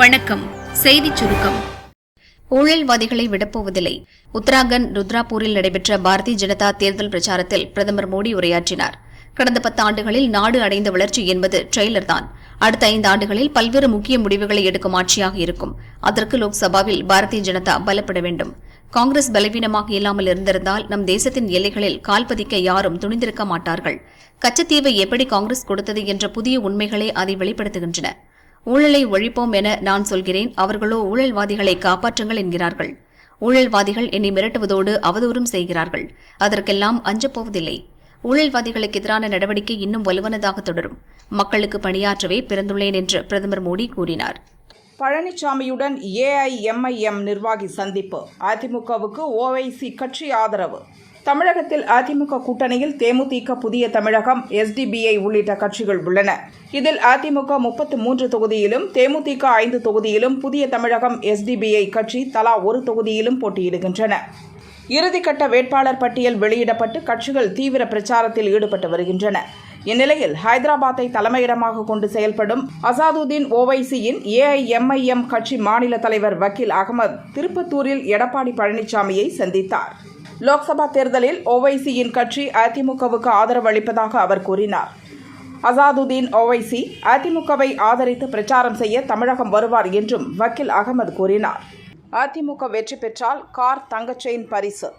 வணக்கம். செய்தி சுருக்கம். ஊழல்வாதிகளை விடப்போவதில்லை. உத்தராகண்ட் ருத்ராபூரில் நடைபெற்ற பாரதிய ஜனதா தேர்தல் பிரச்சாரத்தில் பிரதமர் மோடி உரையாற்றினார். கடந்த பத்து ஆண்டுகளில் நாடு அடைந்த வளர்ச்சி என்பது ட்ரெய்லர் தான். அடுத்த ஐந்து ஆண்டுகளில் பல்வேறு முக்கிய முடிவுகளை எடுக்கும் ஆட்சியாக இருக்கும். அதற்கு லோக்சபாவில் பாரதிய ஜனதா பலப்பட வேண்டும். காங்கிரஸ் பலவீனமாக இல்லாமல் இருந்திருந்தால் நம் தேசத்தின் எல்லைகளில் கால்பதிக்க யாரும் துணிந்திருக்க மாட்டார்கள். கச்சத்தீவை எப்படி காங்கிரஸ் கொடுத்தது என்ற புதிய உண்மைகளே அதை வெளிப்படுத்துகின்றன. ஊழலை ஒழிப்போம் என நான் சொல்கிறேன். அவர்களோ ஊழல்வாதிகளை காப்பாற்றுங்கள் என்கிறார்கள். ஊழல்வாதிகள் என்னை மிரட்டுவதோடு அவதூறும் செய்கிறார்கள். அதற்கெல்லாம் அஞ்சப்போவதில்லை ஊழல்வாதிகளுக்கு எதிரான நடவடிக்கை இன்னும் வலுவானதாக தொடரும். மக்களுக்கு பணியாற்றவே பிறந்துள்ளேன் என்று பிரதமர் மோடி கூறினார். பழனிசாமியுடன் ஏஐஎம்ஐஎம் நிர்வாகி சந்திப்பு. அதிமுகவுக்கு ஓவைசி கட்சி ஆதரவு. தமிழகத்தில் அதிமுக கூட்டணியில் தேமுதிக புதிய தமிழகம் எஸ்டிபிஐ உள்ளிட்ட கட்சிகள் உள்ளன. இதில் அதிமுக முப்பத்து மூன்று தொகுதியிலும் தேமுதிக ஐந்து தொகுதியிலும் புதிய தமிழகம் எஸ்டிபிஐ கட்சி தலா ஒரு தொகுதியிலும் போட்டியிடுகின்றன. இறுதிக்கட்ட வேட்பாளர் பட்டியல் வெளியிடப்பட்டு கட்சிகள் தீவிர பிரச்சாரத்தில் ஈடுபட்டு வருகின்றன. இந்நிலையில் ஹைதராபாத்தை தலைமையிடமாக கொண்டு செயல்படும் அசாதுதீன் ஓவைசியின் ஏஐஎம்ஐஎம் கட்சி மாநில தலைவர் வக்கீல் அகமது திருப்பத்தூரில் எடப்பாடி பழனிசாமியை சந்தித்தார். லோக்சபா தேர்தலில் ஓவைசியின் கட்சி அதிமுகவுக்கு ஆதரவு அளிப்பதாக அவர் கூறினார். அசாதுதீன் ஓவைசி அதிமுகவை ஆதரித்து பிரச்சாரம் செய்ய தமிழகம் வருவார் என்றும் வக்கீல் அகமது கூறினார். அதிமுக வெற்றி பெற்றால் கார் தங்கச்செயின் பரிசு.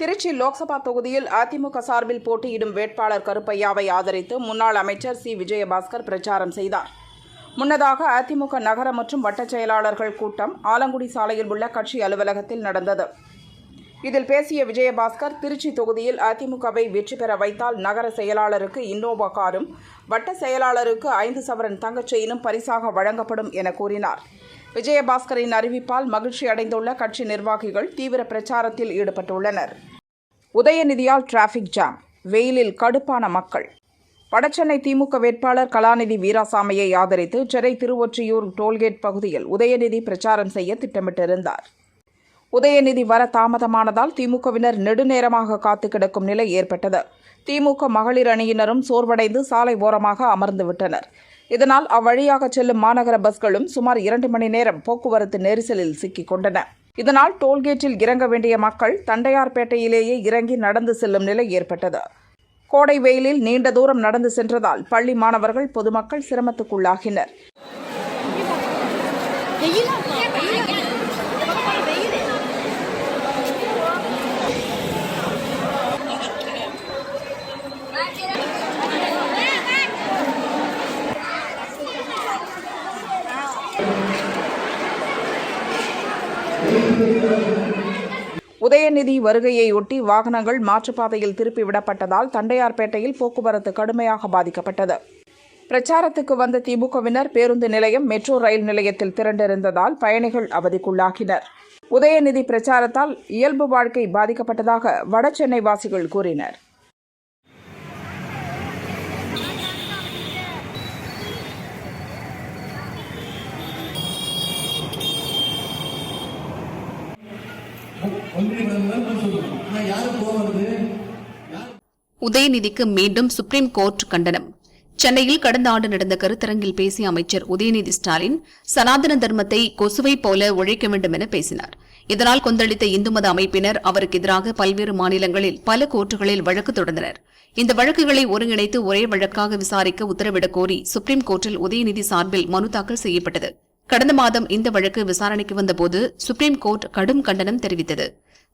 திருச்சி லோக்சபா தொகுதியில் அதிமுக சார்பில் போட்டியிடும் வேட்பாளர் கருப்பையாவை ஆதரித்து முன்னாள் அமைச்சர் சி. விஜயபாஸ்கர் பிரச்சாரம் செய்தார். முன்னதாக அதிமுக நகர மற்றும் வட்டச் செயலாளர்கள் கூட்டம் ஆலங்குடி சாலையில் உள்ள கட்சி அலுவலகத்தில் நடந்தது. இதில் பேசிய விஜயபாஸ்கர் திருச்சி தொகுதியில் அதிமுகவை வெற்றி பெற வைத்தால் நகர செயலாளருக்கு இன்னோவா காரும் வட்ட செயலாளருக்கு ஐந்து சவரன் தங்கச் செயினும் பரிசாக வழங்கப்படும் என கூறினார். விஜயபாஸ்கரின் அறிவிப்பால் மகிழ்ச்சி அடைந்துள்ள கட்சி நிர்வாகிகள் தீவிர பிரச்சாரத்தில் ஈடுபட்டுள்ளனர். உதயநிதியால் டிராஃபிக் ஜாம் வெயிலில் கடுப்பான மக்கள். வடசென்னை திமுக வேட்பாளர் கலாநிதி வீராசாமியை ஆதரித்து சென்னை திருவொற்றியூர் டோல்கேட் பகுதியில் உதயநிதி பிரச்சாரம் செய்ய திட்டமிட்டிருந்தார். உதயநிதி வர தாமதமானதால் திமுகவினர் நெடுநேரமாக காத்து கிடக்கும் நிலை ஏற்பட்டது. திமுக மகளிர் அணியினரும் சோர்வடைந்து சாலை ஓரமாக அமர்ந்து விட்டனர். இதனால் அவ்வழியாக செல்லும் மாநகர பஸ்களும் சுமார் இரண்டு மணி நேரம் போக்குவரத்து நெரிசலில் சிக்கிக் கொண்டன. இதனால் டோல்கேட்டில் இறங்க வேண்டிய மக்கள் தண்டையார்பேட்டையிலேயே இறங்கி நடந்து செல்லும் நிலை ஏற்பட்டது. கோடை வெயிலில் நீண்ட தூரம் நடந்து சென்றதால் பள்ளி மாணவர்கள் பொதுமக்கள் சிரமத்துக்குள்ளாகினர். உதயநிதி வருகையொட்டி வாகனங்கள் மாற்றுப்பாதையில் திருப்பிவிடப்பட்டதால் தண்டையார்பேட்டையில் போக்குவரத்து கடுமையாக பாதிக்கப்பட்டது. பிரச்சாரத்துக்கு வந்த திமுகவினர் பேருந்து நிலையம் மெட்ரோ ரயில் நிலையத்தில் திரண்டிருந்ததால் பயணிகள் அவதிக்குள்ளாகினர். உதயநிதி பிரச்சாரத்தால் இயல்பு வாழ்க்கை பாதிக்கப்பட்டதாக வட சென்னை வாசிகள் கூறினர். உதயநிதிக்கு மீண்டும் சுப்ரீம் கோர்ட் கண்டனம். சென்னையில் கடந்த ஆண்டு நடந்த கருத்தரங்கில் பேசிய அமைச்சர் உதயநிதி ஸ்டாலின் சனாதன தர்மத்தை கொசுவை போல ஒழிக்க வேண்டும் என பேசினார். இதனால் கொந்தளித்த இந்து மத அமைப்பினர் அவருக்கு எதிராக பல்வேறு மாநிலங்களில் பல கோர்ட்டுகளில் வழக்கு தொடர்ந்தனர். இந்த வழக்குகளை ஒருங்கிணைத்து ஒரே வழக்காக விசாரிக்க உத்தரவிடக் கோரி சுப்ரீம் கோர்ட்டில் உதயநிதி சார்பில் மனு தாக்கல் செய்யப்பட்டது. கடந்த மாதம் இந்த வழக்கு விசாரணைக்கு வந்தபோது சுப்ரீம் கோர்ட் கடும் கண்டனம் தெரிவித்தது.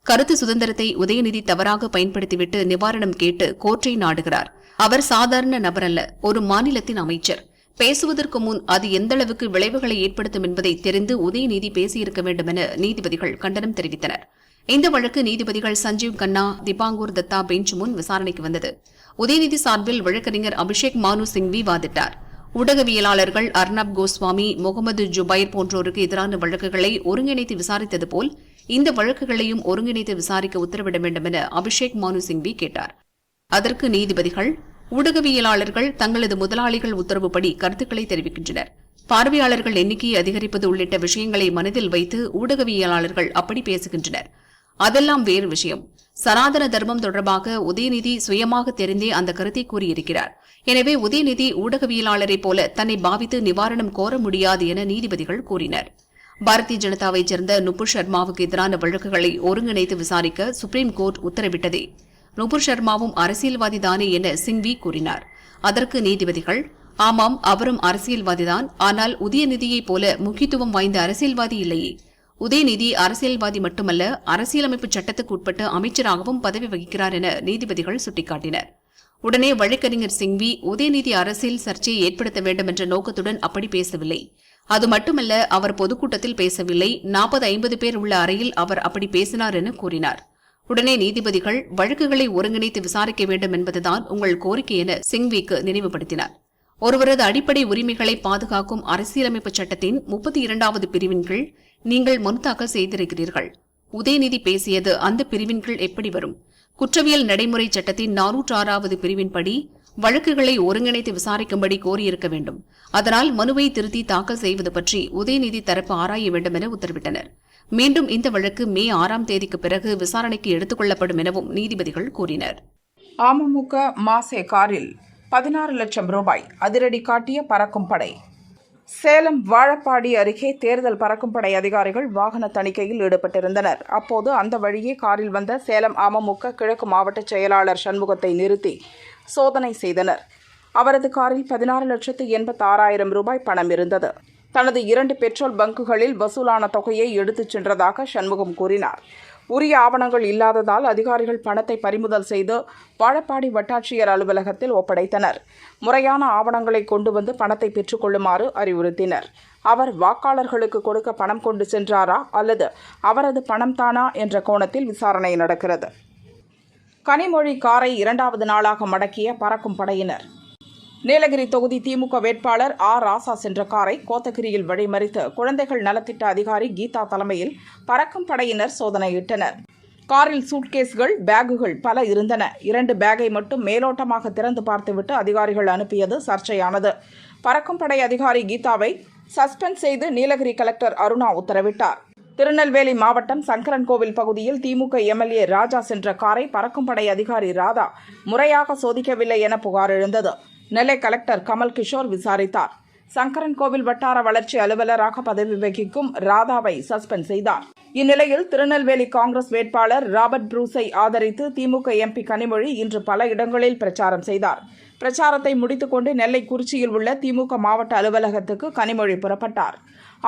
கருத்து சுதந்திரத்தை உதயநிதி தவறாக பயன்படுத்திவிட்டு நிவாரணம் கேட்டு கோர்ட்டை நாடுகிறார். அவர் சாதாரண நபரல்ல ஒரு மாநிலத்தின் அமைச்சர். பேசுவதற்கு முன் அது எந்தளவுக்கு விளைவுகளை ஏற்படுத்தும் என்பதை தெரிந்து உதயநிதி பேசியிருக்க வேண்டும் என நீதிபதிகள் கண்டனம் தெரிவித்தனர். இந்த வழக்கு நீதிபதிகள் சஞ்சீவ் கண்ணா திபாங்கூர் தத்தா பெஞ்ச் முன் விசாரணைக்கு வந்தது. உதயநிதி சார்பில் வழக்கறிஞர் அபிஷேக் மானு சிங்வி வாதிட்டார். ஊடகவியலாளர்கள் அர்னப் கோஸ்வாமி முகமது ஜுபைர் போன்றோருக்கு எதிரான வழக்குகளை ஒருங்கிணைத்து விசாரித்தது போல் இந்த வழக்குகளையும் ஒருங்கிணைத்து விசாரிக்க உத்தரவிட வேண்டும் என அபிஷேக் மானு சிங்வி கேட்டார். அதற்கு நீதிபதிகள் ஊடகவியலாளர்கள் தங்களது முதலாளிகள் உத்தரவுப்படி கருத்துக்களை தெரிவிக்கின்றனர். பார்வையாளர்கள் எண்ணிக்கையை அதிகரிப்பது உள்ளிட்ட விஷயங்களை மனதில் வைத்து ஊடகவியலாளர்கள் அப்படி பேசுகின்றனர். அதெல்லாம் வேறு விஷயம். சனாதன தர்மம் தொடர்பாக உதயநிதி சுயமாக தெரிந்தே அந்த கருத்தை கூறியிருக்கிறார். எனவே உதயநிதி ஊடகவியலாளரைப் போல தன்னை பாவித்து நிவாரணம் கோர முடியாது என நீதிபதிகள் கூறினர். பாரதிய ஜனதாவைச் சேர்ந்த நுபுர் சர்மாவுக்கு எதிரான வழக்குகளை ஒருங்கிணைத்து விசாரிக்க சுப்ரீம் கோர்ட் உத்தரவிட்டதே. நுபுர் சர்மாவும் அரசியல்வாதிதானே என சிங்வி கூறினார். அதற்கு நீதிபதிகள் ஆமாம் அவரும் அரசியல்வாதிதான் ஆனால் உதயநிதியைப் போல முக்கியத்துவம் வாய்ந்த அரசியல்வாதி இல்லையே. உதயநிதி அரசியல்வாதி மட்டுமல்ல அரசியலமைப்பு சட்டத்துக்கு உட்பட்டு அமைச்சராகவும் பதவி வகிக்கிறார் என நீதிபதிகள் சுட்டிக்காட்டினர். உடனே வழக்கறிஞர் சிங்வி உதயநிதி அரசியல் சர்ச்சையை ஏற்படுத்த வேண்டும் என்ற நோக்கத்துடன் அப்படி பேசவில்லை. அது மட்டுமல்ல அவர் பொதுக்கூட்டத்தில் பேசவில்லை. நாற்பது ஐம்பது பேர் உள்ள அறையில் அவர் அப்படி பேசினார் என கூறினார். உடனே நீதிபதிகள் வழக்குகளை ஒருங்கிணைத்து விசாரிக்க வேண்டும் என்பதுதான் உங்கள் கோரிக்கை என சிங்விக்கு நினைவுபடுத்தினார். ஒருவரது அடிப்படை உரிமைகளை பாதுகாக்கும் அரசியலமைப்பு சட்டத்தின் முப்பத்தி இரண்டாவது பிரிவின் கீழ் நீங்கள் மனு தாக்கல் செய்திருக்கிறீர்கள். உதயநிதி பேசியது அந்த பிரிவின் கீழ் எப்படி வரும்? குற்றவியல் நடைமுறை சட்டத்தின் நானூற்று ஆறாவது பிரிவின்படி வழக்குகளை ஒருங்கிணைத்து விசாரிக்கும்படி கோரியிருக்க வேண்டும். அதனால் மனுவை திருத்தி தாக்கல் செய்வது பற்றி உதயநிதி தரப்பு ஆராய வேண்டும் என உத்தரவிட்டனர். மீண்டும் இந்த வழக்கு மே ஆறாம் தேதிக்கு பிறகு விசாரணைக்கு எடுத்துக் கொள்ளப்படும் எனவும் நீதிபதிகள் கூறினர். அமமுக மாசே காரில் பதினாறு லட்சம் ரூபாய் அதிரடி காட்டிய பறக்கும் படை. சேலம் வாழப்பாடி அருகே தேர்தல் பறக்கும் படை அதிகாரிகள் வாகன தணிக்கையில் ஈடுபட்டிருந்தனர். அப்போது அந்த வழியே காரில் வந்த சேலம் அமமுக கிழக்கு மாவட்ட செயலாளர் சண்முகத்தை நிறுத்தி சோதனை செய்தனர். அவரது காரில் பதினாறு லட்சத்து எண்பத்தாறாயிரம் ரூபாய் பணம் இருந்தது. தனது இரண்டு பெட்ரோல் பங்குகளில் வசூலான தொகையை எடுத்துச் சென்றதாக சண்முகம் கூறினார். உரிய ஆவணங்கள் இல்லாததால் அதிகாரிகள் பணத்தை பறிமுதல் செய்து வாழப்பாடி வட்டாட்சியர் அலுவலகத்தில் ஒப்படைத்தனர். முறையான ஆவணங்களை கொண்டு வந்து பணத்தை பெற்றுக்கொள்ளுமாறு அறிவுறுத்தினர். அவர் வாக்காளர்களுக்கு கொடுக்க பணம் கொண்டு சென்றாரா அல்லது அவரது பணம் தானா என்ற கோணத்தில் விசாரணை நடக்கிறது. கனிமொழி காரை இரண்டாவது நாளாக மடக்கிய பறக்கும் படையினர். நீலகிரி தொகுதி திமுக வேட்பாளர் ஆர் ராசா சென்ற காரை கோத்தகிரியில் வழிமறித்து குழந்தைகள் நலத்திட்ட அதிகாரி கீதா தலைமையில் பறக்கும் படையினர் சோதனையிட்டனர். காரில் சூட்கேஸ்கள் பேகுகள் பல இருந்தன. இரண்டு பேக்கை மட்டும் மேலோட்டமாக திறந்து பார்த்துவிட்டு அதிகாரிகள் அனுப்பியது சர்ச்சையானது. பறக்கும் படை அதிகாரி கீதாவை சஸ்பெண்ட் செய்து நீலகிரி கலெக்டர் அருணா உத்தரவிட்டார். திருநெல்வேலி மாவட்டம் சங்கரன்கோவில் பகுதியில் திமுக எம்எல்ஏ ராஜா சென்ற காரை பறக்கும் படை அதிகாரி ராதா முறையாக சோதிக்கவில்லை என புகார் எழுந்தது. நெல்லை கலெக்டர் கமல் கிஷோர் விசாரித்தார். சங்கரன்கோவில் வட்டார வளர்ச்சி அலுவலராக பதவி வகிக்கும் ராதாவை சஸ்பெண்ட் செய்தார். இந்நிலையில் திருநெல்வேலி காங்கிரஸ் வேட்பாளர் ராபர்ட் ப்ரூஸை ஆதரித்து திமுக எம்பி கனிமொழி இன்று பல இடங்களில் பிரச்சாரம் செய்தார். பிரச்சாரத்தை முடித்துக்கொண்டு நெல்லை குறிச்சியில் உள்ள திமுக மாவட்ட அலுவலகத்துக்கு கனிமொழி புறப்பட்டார்.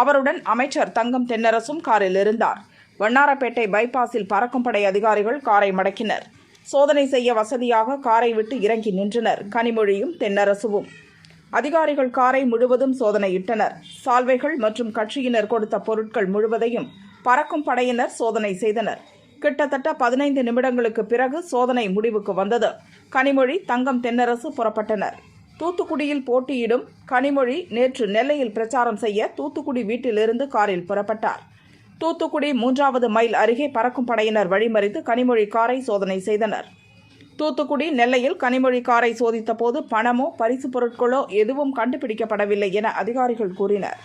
அவருடன் அமைச்சர் தங்கம் தென்னரசும் காரில் இருந்தார். வண்ணாரப்பேட்டை பைபாஸில் பறக்கும் படை அதிகாரிகள் காரை மடக்கினர். சோதனை செய்ய வசதியாக காரை விட்டு இறங்கி நின்றனர் கனிமொழியும் தென்னரசுவும். அதிகாரிகள் காரை முழுவதும் சோதனையிட்டனர். சால்வைகள் மற்றும் கட்சியினர் கொடுத்த பொருட்கள் முழுவதையும் பறக்கும் படையினர் சோதனை செய்தனர். கிட்டத்தட்ட பதினைந்து நிமிடங்களுக்கு பிறகு சோதனை முடிவுக்கு வந்தது. கனிமொழி தங்கம் தென்னரசு புறப்பட்டனர். தூத்துக்குடியில் போட்டியிடும் கனிமொழி நேற்று நெல்லையில் பிரச்சாரம் செய்ய தூத்துக்குடி வீட்டிலிருந்து காரில் புறப்பட்டார். தூத்துக்குடி மூன்றாவது மைல் அருகே பறக்கும் படையினர் வழிமறித்து கனிமொழி காரை சோதனை செய்தனர். தூத்துக்குடி நெல்லையில் கனிமொழி காரை சோதித்த போது பணமோ பரிசு பொருட்களோ எதுவும் கண்டுபிடிக்கப்படவில்லை என அதிகாரிகள் கூறினர்.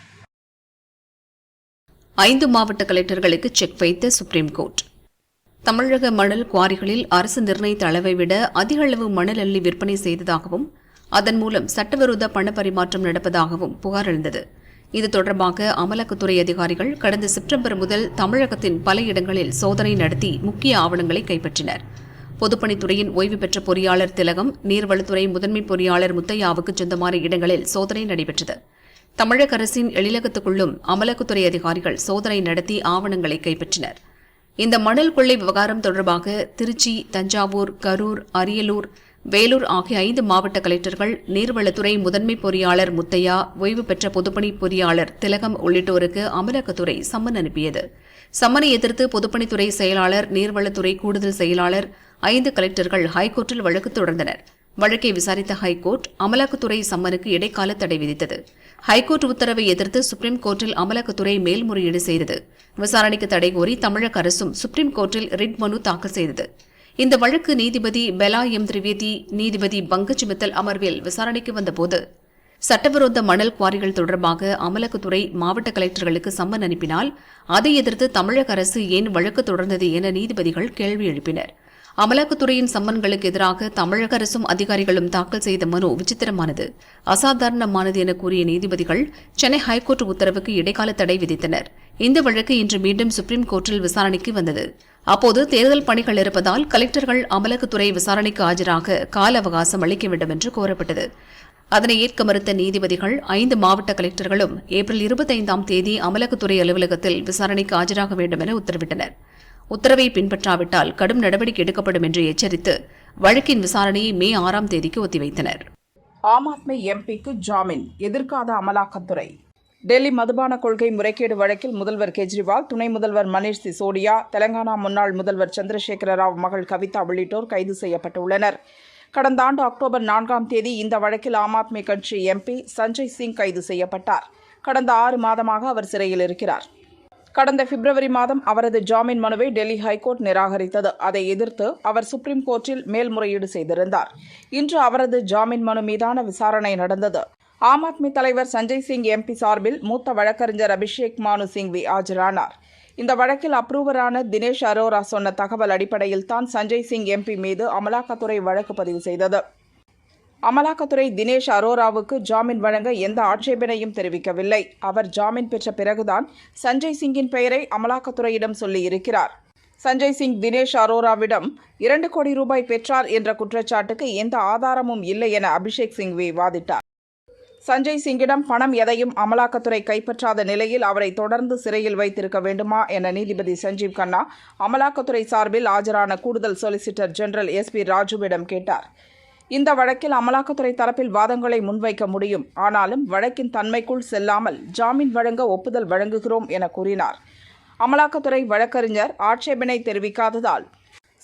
ஐந்து மாவட்ட கலெக்டர்களுக்கு செக் வைத்த சுப்ரீம் கோர்ட். தமிழக மணல் குவாரிகளில் அரசு நிர்ணயித்த அளவை விட அதிக அளவு மணல் அள்ளி விற்பனை செய்ததாகவும் அதன் மூலம் சட்டவிரோத பண பரிமாற்றம் நடப்பதாகவும் புகார் எழுந்தது. இது தொடர்பாக அமலாக்கத்துறை அதிகாரிகள் கடந்த செப்டம்பர் முதல் தமிழகத்தின் பல இடங்களில் சோதனை நடத்தி முக்கிய ஆவணங்களை கைப்பற்றினர். பொதுப்பணித்துறையின் ஓய்வு பெற்ற பொறியாளர் திலகம் நீர்வளத்துறை முதன்மை பொறியாளர் முத்தையாவுக்கு சொந்தமான இடங்களில் சோதனை நடைபெற்றது. தமிழக அரசின் எழிலகத்துக்குள்ளும் அமலாக்கத்துறை அதிகாரிகள் சோதனை நடத்தி ஆவணங்களை கைப்பற்றினர். இந்த மணல் கொள்ளை விவகாரம் தொடர்பாக திருச்சி தஞ்சாவூர் கரூர் அரியலூர் வேலூர் ஆகிய ஐந்து மாவட்ட கலெக்டர்கள் நீர்வளத்துறை முதன்மை பொறியாளர் முத்தையா ஓய்வு பெற்ற பொதுப்பணி பொறியாளர் திலகம் உள்ளிட்டோருக்கு அமலாக்கத்துறை சம்மன் அனுப்பியது. சம்மனை எதிர்த்து பொதுப்பணித்துறை செயலாளர் நீர்வளத்துறை கூடுதல் செயலாளர் ஐந்து கலெக்டர்கள் ஹைகோர்ட்டில் வழக்கு தொடர்ந்தனர். வழக்கை விசாரித்த ஹைகோர்ட் அமலாக்கத்துறை சம்மனுக்கு இடைக்கால தடை விதித்தது. ஹைகோர்ட் உத்தரவை எதிர்த்து சுப்ரீம் கோர்ட்டில் அமலாக்கத்துறை மேல்முறையீடு செய்தது. விசாரணைக்கு தடை கோரி தமிழக அரசும் சுப்ரீம் கோர்ட்டில் ரிட் மனு தாக்கல் செய்தது. இந்த வழக்கு நீதிபதி பெலா எம் திரிவேதி நீதிபதி பங்கஜ் மித்தல் அமர்வில் விசாரணைக்கு வந்தபோது சட்டவிரோத மணல் குவாரிகள் தொடர்பாக அமலாக்கத்துறை மாவட்ட கலெக்டர்களுக்கு சம்மன் அனுப்பினால் அதை எதிர்த்து தமிழக அரசு ஏன் வழக்கு தொடர்ந்தது என நீதிபதிகள் கேள்வி எழுப்பினர். அமலாக்கத்துறையின் சம்மன்களுக்கு எதிராக தமிழக அரசும் அதிகாரிகளும் தாக்கல் செய்த மனு விசித்திரமானது அசாதாரணமானது என கூறிய நீதிபதிகள் சென்னை ஹைகோர்ட் உத்தரவுக்கு இடைக்கால தடை விதித்தனர். இந்த வழக்கு இன்று மீண்டும் சுப்ரீம் கோர்ட்டில் விசாரணைக்கு வந்தது. அப்போது தேர்தல் பணிகள் இருப்பதால் கலெக்டர்கள் அமலாக்கத்துறை விசாரணைக்கு ஆஜராக கால அவகாசம் அளிக்க வேண்டும் என்று கோரப்பட்டது. அதனை ஏற்க மறுத்த நீதிபதிகள் ஐந்து மாவட்ட கலெக்டர்களும் ஏப்ரல் இருபத்தைந்தாம் தேதி அமலாக்கத்துறை அலுவலகத்தில் விசாரணைக்கு ஆஜராக வேண்டும் என உத்தரவிட்டனர். உத்தரவை பின்பற்றாவிட்டால் கடும் நடவடிக்கை எடுக்கப்படும் என்று எச்சரித்து வழக்கின் விசாரணையை மே ஆறாம் தேதிக்கு ஒத்திவைத்தனர். ஆம் ஆத்மி எம்பிக்கு ஜாமீன். எதிர்காத அமலாக்கத்துறை. டெல்லி மதுபான கொள்கை முறைகேடு வழக்கில் முதல்வர் கெஜ்ரிவால் துணை முதல்வர் மணீஷ் சிசோடியா தெலங்கானா முன்னாள் முதல்வர் சந்திரசேகர ராவ் மகள் கவிதா உள்ளிட்டோர் கைது செய்யப்பட்டுள்ளனர். கடந்த ஆண்டு அக்டோபர் நான்காம் தேதி இந்த வழக்கில் ஆம் ஆத்மி கட்சி எம்பி சஞ்சய் சிங் கைது செய்யப்பட்டார். கடந்த ஆறு மாதமாக அவர் சிறையில் இருக்கிறார். கடந்த பிப்ரவரி மாதம் அவரது ஜாமீன் மனுவை டெல்லி ஹைகோர்ட் நிராகரித்தது. அதை எதிர்த்து அவர் சுப்ரீம் கோர்ட்டில் மேல்முறையீடு செய்திருந்தார். இன்று அவரது ஜாமீன் மனு மீதான விசாரணை நடந்தது. ஆம் ஆத்மி தலைவர் சஞ்சய் சிங் எம்பி சார்பில் மூத்த வழக்கறிஞர் அபிஷேக் மானு சிங்வி ஆஜரானார். இந்த வழக்கில் அப்ரூவரான தினேஷ் அரோரா சொன்ன தகவல் அடிப்படையில் தான் சஞ்சய் சிங் எம்பி மீது அமலாக்கத்துறை வழக்கு பதிவு செய்தது. அமலாக்கத்துறை தினேஷ் அரோராவுக்கு ஜாமீன் வழங்க எந்த ஆட்சேபனையும் தெரிவிக்கவில்லை. அவர் ஜாமீன் பெற்ற பிறகுதான் சஞ்சய் சிங்கின் பெயரை அமலாக்கத்துறையிடம் சொல்லியிருக்கிறார் சஞ்சய் சிங் தினேஷ் அரோராவிடம் இரண்டு கோடி ரூபாய் பெற்றார் என்ற குற்றச்சாட்டுக்கு எந்த ஆதாரமும் இல்லை என அபிஷேக் சிங்வி வாதிட்டார். சஞ்சய் சிங்கிடம் பணம் எதையும் அமலாக்கத்துறை கைப்பற்றாத நிலையில் அவரை தொடர்ந்து சிறையில் வைத்திருக்க வேண்டுமா என நீதிபதி சஞ்சீவ் கண்ணா அமலாக்கத்துறை சார்பில் ஆஜரான கூடுதல் சொலிசிட்டர் ஜெனரல் எஸ் பி ராஜுவிடம் கேட்டார். இந்த வழக்கில் அமலாக்கத்துறை தரப்பில் வாதங்களை முன்வைக்க முடியும். ஆனாலும் வழக்கின் தன்மைக்குள் செல்லாமல் ஜாமீன் வழங்க ஒப்புதல் வழங்குகிறோம் என கூறினார். அமலாக்கத்துறை வழக்கறிஞர் ஆட்சேபனை தெரிவிக்காததால்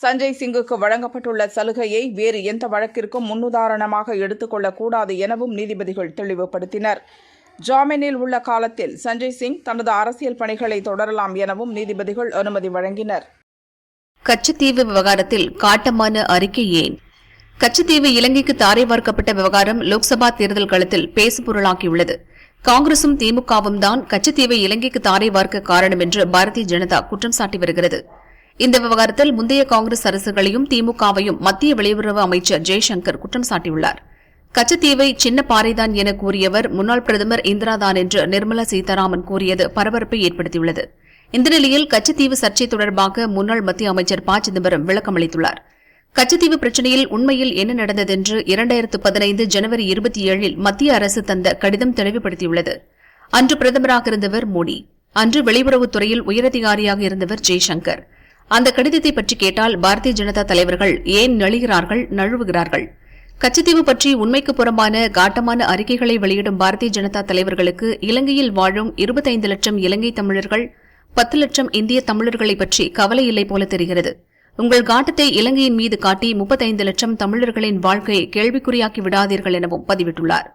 சஞ்சய் சிங்குக்கு வழங்கப்பட்டுள்ள சலுகையை வேறு எந்த வழக்கிற்கும் முன்னுதாரணமாக எடுத்துக்கொள்ளக்கூடாது எனவும் நீதிபதிகள் தெளிவுபடுத்தினர். ஜாமீனில் உள்ள காலத்தில் சஞ்சய் சிங் தனது அரசியல் பணிகளை தொடரலாம் எனவும் நீதிபதிகள் அனுமதி வழங்கினர். கச்சத்தீவு விவகாரத்தில் காட்டமான அறிக்கை ஏன்? கச்சத்தீவு இலங்கைக்கு தாரை வார்க்கப்பட்ட விவகாரம் லோக்சபா தேர்தல் களத்தில் பேசுபொருளாகியுள்ளது. காங்கிரசும் திமுகவும் தான் கச்சத்தீவை இலங்கைக்கு தாரை வார்க்க காரணம் என்று பாரதிய ஜனதா குற்றம் சாட்டி வருகிறது. இந்த விவகாரத்தில் முந்தைய காங்கிரஸ் அரசுகளையும் திமுகவையும் மத்திய வெளியுறவு அமைச்சர் ஜெய்சங்கர் குற்றம் சாட்டியுள்ளார். கச்சத்தீவை சின்ன பாறைதான் என கூறியவர் முன்னாள் பிரதமர் இந்திராதான் என்று நிர்மலா சீதாராமன் கூறியது பரபரப்பை ஏற்படுத்தியுள்ளது. இந்த நிலையில் கச்சத்தீவு சர்ச்சை தொடர்பாக முன்னாள் மத்திய அமைச்சர் ப. சிதம்பரம் விளக்கம் அளித்துள்ளார். கச்சத்தீவு பிரச்சினையில் உண்மையில் என்ன நடந்ததென்று இரண்டாயிரத்து பதினைந்து ஜனவரி இருபத்தி ஏழில் மத்திய அரசு தந்த கடிதம் தெளிவுபடுத்தியுள்ளது. அன்று பிரதமராக இருந்தவர் மோடி. அன்று வெளியுறவுத்துறையில் உயரதிகாரியாக இருந்தவர் ஜெய்சங்கர். அந்த கடிதத்தை பற்றி கேட்டால் பாரதிய ஜனதா தலைவர்கள் ஏன் நெழுகிறார்கள் நழுவுகிறார்கள்? கச்சத்தீவு பற்றி உண்மைக்கு புறம்பான காட்டமான அறிக்கைகளை வெளியிடும் பாரதிய ஜனதா தலைவர்களுக்கு இலங்கையில் வாழும் இருபத்தைந்து லட்சம் இலங்கை தமிழர்கள் பத்து லட்சம் இந்திய தமிழர்களை பற்றி கவலை இல்லை போல தெரிகிறது. உங்கள் காட்டத்தை இலங்கையின் மீது காட்டி முப்பத்தைந்து லட்சம் தமிழர்களின் வாழ்க்கையை கேள்விக்குறியாக்கி விடாதீர்கள் எனவும் பதிவிட்டுள்ளார்.